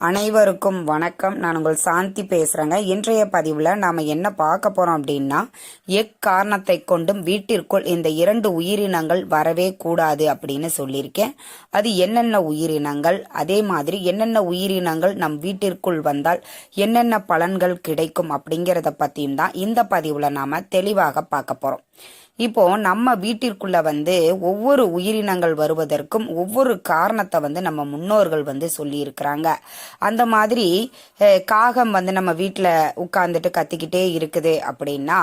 அனைவருக்கும் வணக்கம். நான் உங்கள் சாந்தி பேசுகிறேங்க இன்றைய பதிவில் நாம் என்ன பார்க்க போகிறோம் அப்படின்னா எக்காரணத்தை கொண்டும் வீட்டிற்குள் இந்த இரண்டு உயிரினங்கள் வரவே கூடாது அப்படின்னு சொல்லியிருக்கேன். அது என்னென்ன உயிரினங்கள்? அதே மாதிரி என்னென்ன உயிரினங்கள் நம் வீட்டிற்குள் வந்தால் என்னென்ன பலன்கள் கிடைக்கும் அப்படிங்கிறத பற்றியும் தான் இந்த பதிவில் நாம் தெளிவாக பார்க்க போகிறோம் இப்போ நம்ம வீட்டிற்குள்ள வந்து ஒவ்வொரு உயிரினங்கள் வருவதற்கும் ஒவ்வொரு காரணத்தை வந்து நம்ம முன்னோர்கள் வந்து சொல்லி இருக்கிறாங்க அந்த மாதிரி காகம் வந்து நம்ம வீட்டில் உட்கார்ந்துட்டு கத்திக்கிட்டே இருக்குது அப்படின்னா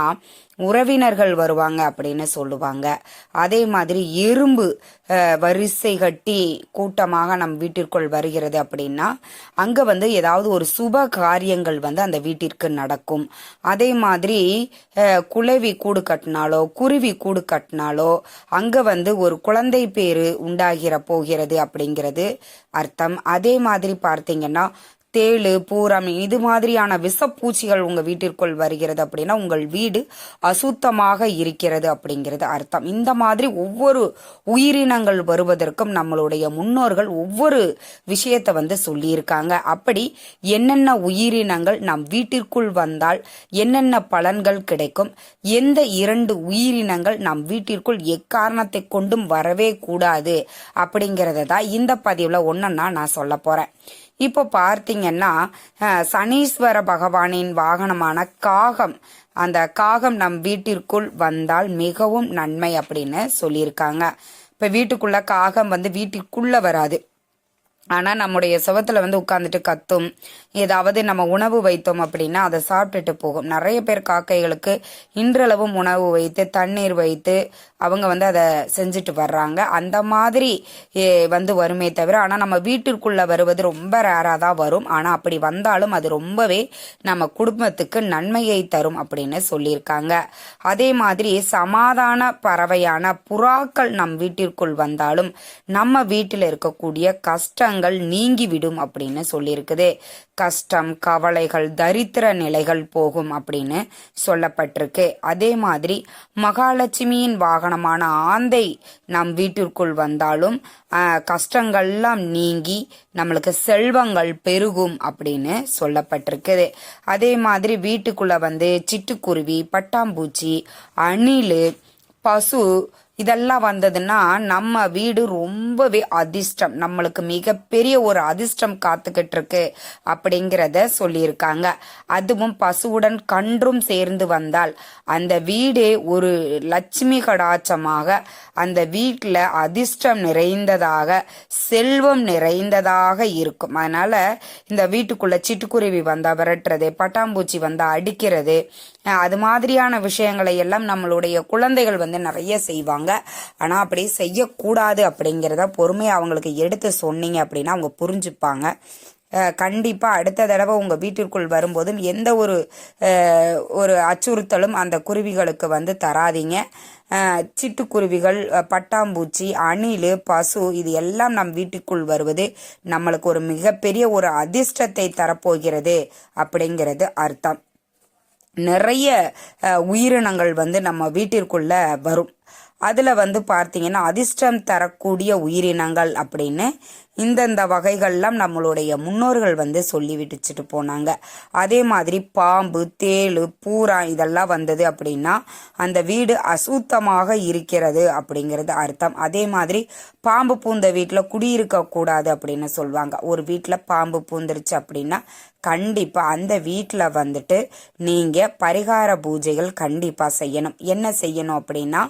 உறவினர்கள் வருவாங்க அப்படின்னு சொல்லுவாங்க. அதே மாதிரி எறும்பு வரிசை கட்டி கூட்டமாக நம் வீட்டிற்குள் வருகிறது அப்படின்னா அங்க வந்து ஏதாவது ஒரு சுப காரியங்கள் வந்து அந்த வீட்டிற்கு நடக்கும். அதே மாதிரி குலவி கூடு கட்டினாலோ குருவி கூடு கட்டினாலோ அங்க வந்து ஒரு குழந்தை பேரு உண்டாகிற போகிறது அப்படிங்கிறது அர்த்தம். அதே மாதிரி பார்த்தீங்கன்னா தேளு பூரம் இது மாதிரியான விஷப்பூச்சிகள் உங்கள் வீட்டிற்குள் வருகிறது அப்படின்னா உங்கள் வீடு அசுத்தமாக இருக்கிறது அப்படிங்கிறது அர்த்தம். இந்த மாதிரி ஒவ்வொரு உயிரினங்கள் வருவதற்கும் நம்மளுடைய முன்னோர்கள் ஒவ்வொரு விஷயத்தை வந்து சொல்லியிருக்காங்க. அப்படி என்னென்ன உயிரினங்கள் நம் வீட்டிற்குள் வந்தால் என்னென்ன பலன்கள் கிடைக்கும்? எந்த இரண்டு உயிரினங்கள் நம் வீட்டிற்குள் எக்காரணத்தை கொண்டும் வரவே கூடாது அப்படிங்கிறத தான் இந்த பதிவில் ஒன்றுன்னா நான் சொல்ல போகிறேன் இப்போ பார்த்தீங்கன்னா சனீஸ்வர பகவானின் வாகனமான காகம். அந்த காகம் நம் வீட்டிற்குள் வந்தால் மிகவும் நன்மை அப்படின்னு சொல்லியிருக்காங்க. இப்போ வீட்டுக்குள்ள காகம் வந்து வீட்டுக்குள்ள வராது. ஆனால் நம்முடைய சுவத்துல வந்து உட்காந்துட்டு கத்தும். ஏதாவது நம்ம உணவு வைத்தோம் அப்படின்னா அதை சாப்பிட்டுட்டு போகும். நிறைய பேர் காக்கைகளுக்கு இன்றளவும் உணவு வைத்து தண்ணீர் வைத்து அவங்க வந்து அதை செஞ்சுட்டு வர்றாங்க. அந்த மாதிரி ஏ, வந்து வருமே தவிர ஆனால் நம்ம வீட்டிற்குள்ளே வருவது ரொம்ப ரேராக தான் வரும். ஆனால் அப்படி வந்தாலும் அது ரொம்பவே நம்ம குடும்பத்துக்கு நன்மையை தரும் அப்படின்னு சொல்லியிருக்காங்க. அதே மாதிரி சமாதான பறவையான புறாக்கள் நம் வீட்டிற்குள் வந்தாலும் நம்ம வீட்டில் இருக்கக்கூடிய கஷ்டங்கள் நீங்கிவிடும் அப்படின்னு சொல்லியிருக்குது. கஷ்டம் கவலைகள் தரித்திர நிலைகள் போகும் அப்படின்னு சொல்லப்பட்டிருக்கு. அதே மாதிரி மகாலட்சுமியின் வாகனமான ஆந்தை நம் வீட்டிற்குள் வந்தாலும் கஷ்டங்கள்லாம் நீங்கி நம்மளுக்கு செல்வங்கள் பெருகும் அப்படின்னு சொல்லப்பட்டிருக்குது. அதே மாதிரி வீட்டுக்குள்ள வந்து சிட்டுக்குருவி பட்டாம்பூச்சி அணில் பசு இதெல்லாம் வந்ததுன்னா நம்ம வீடு ரொம்பவே அதிர்ஷ்டம். நம்மளுக்கு மிகப்பெரிய ஒரு அதிர்ஷ்டம் காத்துக்கிட்டு இருக்கு அப்படிங்கிறத சொல்லியிருக்காங்க. அதுவும் பசுவுடன் கன்றும் சேர்ந்து வந்தால் அந்த வீடே ஒரு லட்சுமி கடாச்சமாக அந்த வீட்டில் அதிர்ஷ்டம் நிறைந்ததாக செல்வம் நிறைந்ததாக இருக்கும். அதனால இந்த வீட்டுக்குள்ள சிட்டுக்குருவி வந்தா விரட்டுறது பட்டாம்பூச்சி வந்தா அடிக்கிறது அது மாதிரியான விஷயங்களை எல்லாம் நம்மளுடைய குழந்தைகள் வந்து நிறைய செய்வாங்க. ஆனா அப்படி செய்யக்கூடாது அப்படிங்கிறத பொறுமையை அவங்களுக்கு எடுத்து சொன்னீங்க அப்படின்னா அவங்க புரிஞ்சுப்பாங்க. கண்டிப்பாக அடுத்த தடவை உங்கள் வீட்டிற்குள் வரும்போதும் எந்த ஒரு ஒரு அச்சுறுத்தலும் அந்த குருவிகளுக்கு வந்து தராதீங்க. சிட்டுக்குருவிகள் பட்டாம்பூச்சி அணில் பசு இது எல்லாம் நம் வீட்டுக்குள் வருவது நம்மளுக்கு ஒரு மிகப்பெரிய ஒரு அதிர்ஷ்டத்தை தரப்போகிறது அப்படிங்கிறது அர்த்தம். நிறைய உயிரினங்கள் வந்து நம்ம வீட்டிற்குள்ள வரும். அதில் வந்து பார்த்தீங்கன்னா அதிர்ஷ்டம் தரக்கூடிய உயிரினங்கள் அப்படின்னு இந்தந்த வகைகள்லாம் நம்மளுடைய முன்னோர்கள் வந்து சொல்லி விட்டுச்சிட்டு போனாங்க. அதே மாதிரி பாம்பு தேள் பூரா இதெல்லாம் வந்தது அப்படின்னா அந்த வீடு அசுத்தமாக இருக்கிறது அப்படிங்கிறது அர்த்தம். அதே மாதிரி பாம்பு பூந்த வீட்டில் குடியிருக்க கூடாது அப்படின்னு சொல்லுவாங்க ஒரு வீட்டில் பாம்பு பூந்துருச்சு அப்படின்னா கண்டிப்பாக அந்த வீட்டில் வந்துட்டு நீங்கள் பரிகார பூஜைகள் கண்டிப்பாக செய்யணும். என்ன செய்யணும் அப்படின்னா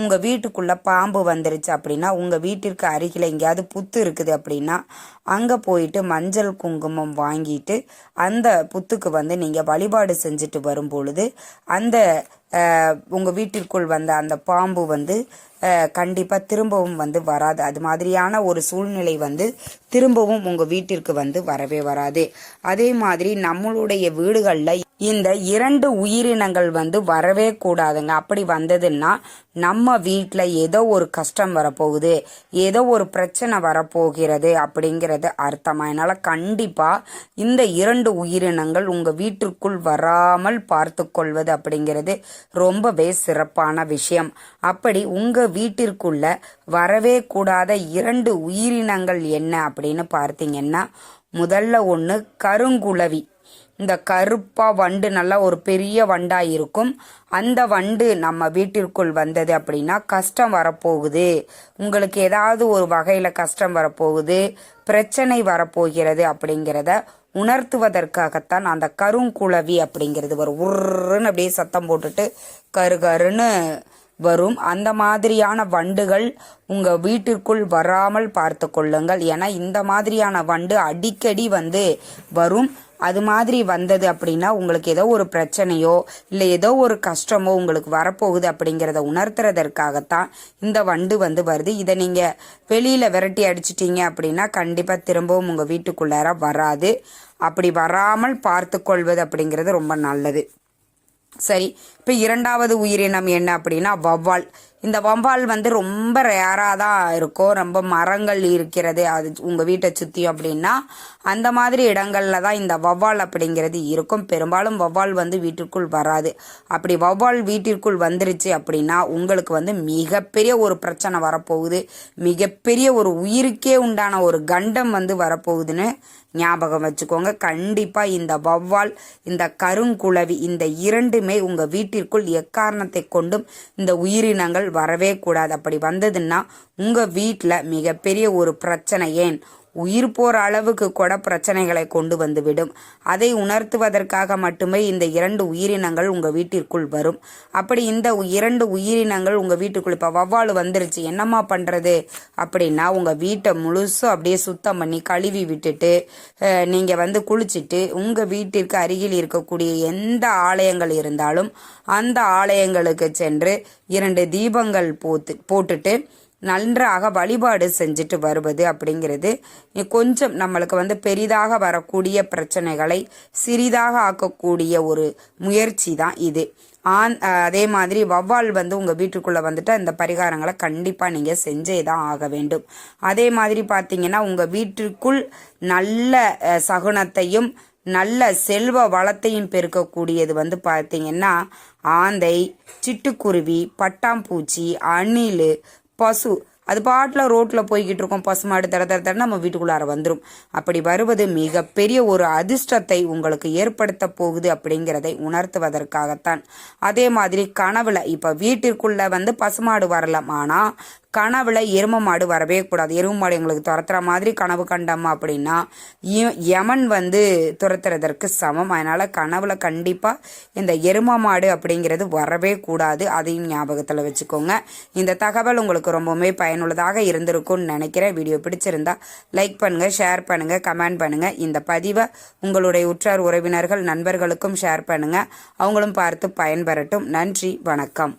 உங்கள் வீட்டுக்குள்ளே பாம்பு வந்துருச்சு அப்படின்னா உங்கள் வீட்டிற்கு அருகில் எங்கேயாவது புத்து இருக்குது அப்படின்னா அங்கே போயிட்டு மஞ்சள் குங்குமம் வாங்கிட்டு அந்த புத்துக்கு வந்து நீங்கள் வழிபாடு செஞ்சுட்டு வரும் பொழுது அந்த உங்கள் வீட்டிற்குள் வந்த அந்த பாம்பு வந்து கண்டிப்பாக திரும்பவும் வந்து வராது. அது மாதிரியான ஒரு சூழ்நிலை வந்து திரும்பவும் உங்கள் வீட்டிற்கு வந்து வரவே வராது. அதே மாதிரி நம்மளுடைய வீடுகளில் இந்த இரண்டு உயிரினங்கள் வந்து வரவே கூடாதுங்க. அப்படி வந்ததுன்னா நம்ம வீட்டில் ஏதோ ஒரு கஷ்டம் வரப்போகுது ஏதோ ஒரு பிரச்சனை வரப்போகிறது அப்படிங்கிறது அர்த்தமாக என்னால் கண்டிப்பாக இந்த இரண்டு உயிரினங்கள் உங்கள் வீட்டிற்குள் வராமல் பார்த்து கொள்வது அப்படிங்கிறது ரொம்பவே சிறப்பான விஷயம். அப்படி உங்கள் வீட்டிற்குள்ள வரவே கூடாத இரண்டு உயிரினங்கள் என்ன அப்படின்னு பார்த்தீங்கன்னா முதல்ல ஒன்று கருங்குளவி இந்த கருப்பாக வண்டு நல்லா ஒரு பெரிய வண்டாக இருக்கும். அந்த வண்டு நம்ம வீட்டிற்குள் வந்தது அப்படின்னா கஷ்டம் வரப்போகுது. உங்களுக்கு ஏதாவது ஒரு வகையில் கஷ்டம் வரப்போகுது பிரச்சனை வரப்போகிறது அப்படிங்கிறத உணர்த்துவதற்காகத்தான் அந்த கருங்குளவி அப்படிங்கிறது வரும். உருன்னு அப்படியே சத்தம் போட்டுட்டு கரு கருன்னு வரும். அந்த மாதிரியான வண்டுகள் உங்கள் வீட்டிற்குள் வராமல் பார்த்து கொள்ளுங்கள். ஏன்னா இந்த மாதிரியான வண்டு அடிக்கடி வந்து வரும். அது மாதிரி வந்தது அப்படின்னா உங்களுக்கு ஏதோ ஒரு பிரச்சனையோ இல்லை ஏதோ ஒரு கஷ்டமோ உங்களுக்கு வரப்போகுது அப்படிங்கிறத உணர்த்துறதற்காகத்தான் இந்த வண்டு வந்து வருது. இதை நீங்கள் வெளியில் விரட்டி அடிச்சிட்டீங்க அப்படின்னா கண்டிப்பாக திரும்பவும் உங்கள் வீட்டுக்குள்ளார வராது. அப்படி வராமல் பார்த்து கொள்வது அப்படிங்கிறது ரொம்ப நல்லது. சரி இப்போ இரண்டாவது உயிரினம் என்ன அப்படின்னா வவ்வால் இந்த வம்பால் வந்து ரொம்ப ரேராக தான் இருக்கும். ரொம்ப மரங்கள் இருக்கிறது. அது உங்கள் வீட்டை சுற்றியும் அப்படின்னா அந்த மாதிரி இடங்களில் தான் இந்த வவ்வால் அப்படிங்கிறது இருக்கும். பெரும்பாலும் வவ்வால் வந்து வீட்டிற்குள் வராது. அப்படி வவ்வால் வீட்டிற்குள் வந்துருச்சு அப்படின்னா உங்களுக்கு வந்து மிகப்பெரிய ஒரு பிரச்சனை வரப்போகுது. மிகப்பெரிய ஒரு உயிருக்கே உண்டான ஒரு கண்டம் வந்து வரப்போகுதுன்னு ஞாபகம் வச்சுக்கோங்க. கண்டிப்பாக இந்த வவ்வால் இந்த கருங்குளவி இந்த இரண்டுமே உங்கள் வீட்டிற்குள் எக்காரணத்தை கொண்டும் இந்த உயிரினங்கள் வரவே கூடாது. அப்படி வந்ததுன்னா உங்கள் வீட்டில் மிகப்பெரிய ஒரு பிரச்சனை. ஏன்? உயிர் போற அளவுக்கு கூட பிரச்சனைகளை கொண்டு வந்துவிடும். அதை உணர்த்துவதற்காக மட்டுமே இந்த இரண்டு உயிரினங்கள் உங்க வீட்டிற்குள் வரும். அப்படி இந்த இரண்டு உயிரினங்கள் உங்க வீட்டுக்குள் இப்ப வவ்வால் வந்துருச்சு என்னம்மா பண்றது? அப்படின்னா உங்க வீட்டை முழுசும் அப்படியே சுத்தம் பண்ணி கழுவி விட்டுட்டு நீங்க வந்து குளிச்சுட்டு உங்க வீட்டிற்கு அருகில் இருக்கக்கூடிய எந்த ஆலயங்கள் இருந்தாலும் அந்த ஆலயங்களுக்கு சென்று இரண்டு தீபங்கள் போத்து போட்டுட்டு நன்றாக வழிபாடு செஞ்சுட்டு வருவது அப்படிங்கிறது கொஞ்சம் நம்மளுக்கு வந்து பெரிதாக வரக்கூடிய பிரச்சனைகளை சிறிதாக ஆக்கக்கூடிய ஒரு முயற்சி தான் இது. ஆன் அதே மாதிரி வவ்வால் வந்து உங்கள் வீட்டுக்குள்ளே வந்துட்டு அந்த பரிகாரங்களை கண்டிப்பாக நீங்கள் செஞ்சே தான் ஆக வேண்டும். அதே மாதிரி பார்த்தீங்கன்னா உங்கள் வீட்டிற்குள் நல்ல சகுனத்தையும் நல்ல செல்வ வளத்தையும் பெருக்கக்கூடியது வந்து பார்த்தீங்கன்னா ஆந்தை சிட்டுக்குருவி பட்டாம்பூச்சி அணில் பசு. அது பாட்டில் ரோட்டில் போய்கிட்டு இருக்கோம். பசுமாடு தர தர தர நம்ம வீட்டுக்குள்ளார வந்துடும் அப்படி வருவது மிகப்பெரிய ஒரு அதிர்ஷ்டத்தை உங்களுக்கு ஏற்படுத்த போகுது அப்படிங்கிறதை உணர்த்துவதற்காகத்தான். அதே மாதிரி கனவுல இப்போ வீட்டிற்குள்ளே வந்து பசுமாடு வரலாம். ஆனால் கனவுல எரும மாடு வரவே கூடாது. எரும மாடு எங்களுக்கு துரத்துற மாதிரி கனவு கண்டோம் அப்படின்னா யமன் வந்து துரத்துறதற்கு சமம். அதனால கனவுல கண்டிப்பா இந்த எரும மாடு அப்படிங்கிறது வரவே கூடாது. அதையும் ஞாபகத்தில் வச்சுக்கோங்க. இந்த தகவல் உங்களுக்கு ரொம்பவுமே பயனுள்ளதாக இருந்திருக்கும்னு நினைக்கிறேன். வீடியோ பிடிச்சிருந்தா லைக் பண்ணுங்க ஷேர் பண்ணுங்க கமெண்ட் பண்ணுங்க. இந்த பதிவை உங்களுடைய உற்றார் உறவினர்கள் நண்பர்களுக்கும் ஷேர் பண்ணுங்க. அவங்களும் பார்த்து பயன்பெறட்டும். நன்றி வணக்கம்.